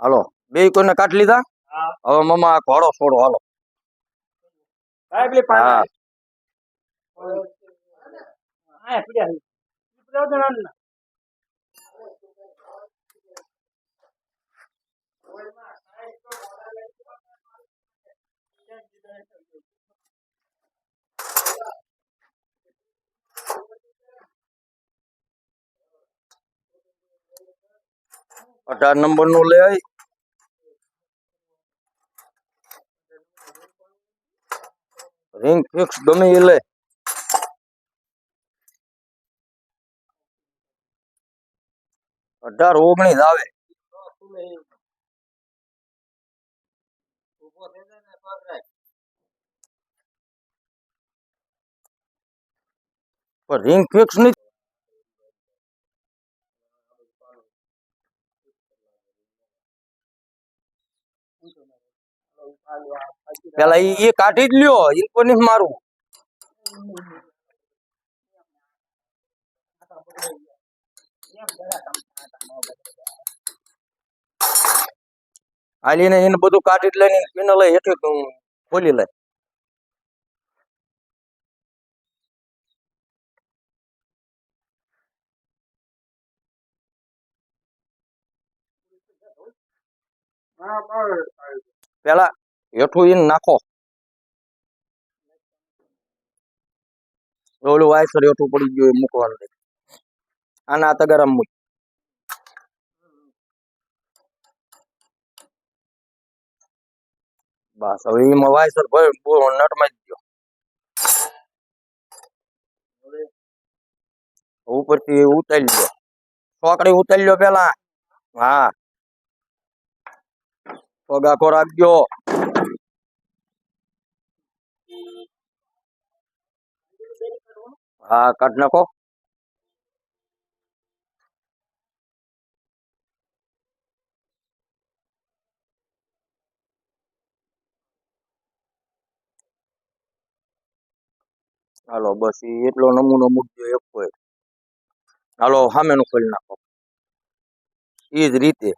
હાલો બે કોઈને કાઢી લીધા? હા. હવે મમ્મા આ ઘોડો છોડો હાલો. સાહેબ લે હા. અઢાર નંબર નું લે આય રિંગ ફિક્સ ગમે એ લે અઢાર ઓગણીસ આવે પણ રિંગ ફિક્સ નહીં પેલા એ કાઢી જ લ્યો એ કોને મારું આલીને એને બધું કાઢી જ લઈને પીને લઈ હેઠે ખોલી લે. પેલા હેઠું એને નાખો. ઓલું વાયસર હેઠું પડી ગયું મૂકવાનું આના તગારામ મૂક. બસ, હવે એમાં વાયસર ભાઈ નટમાં જ ગયો. ઉપરથી ઉતારી લ્યો. છોકરી ઉતારી લ્યો પેલા. હા. પગાખો રાખજો હા કાઢ નાખો હાલો બસ એટલો નમૂનો મૂકજો એક કોઈ. હાલો સામેનું ખોલી નાખો. એ જ રીતે.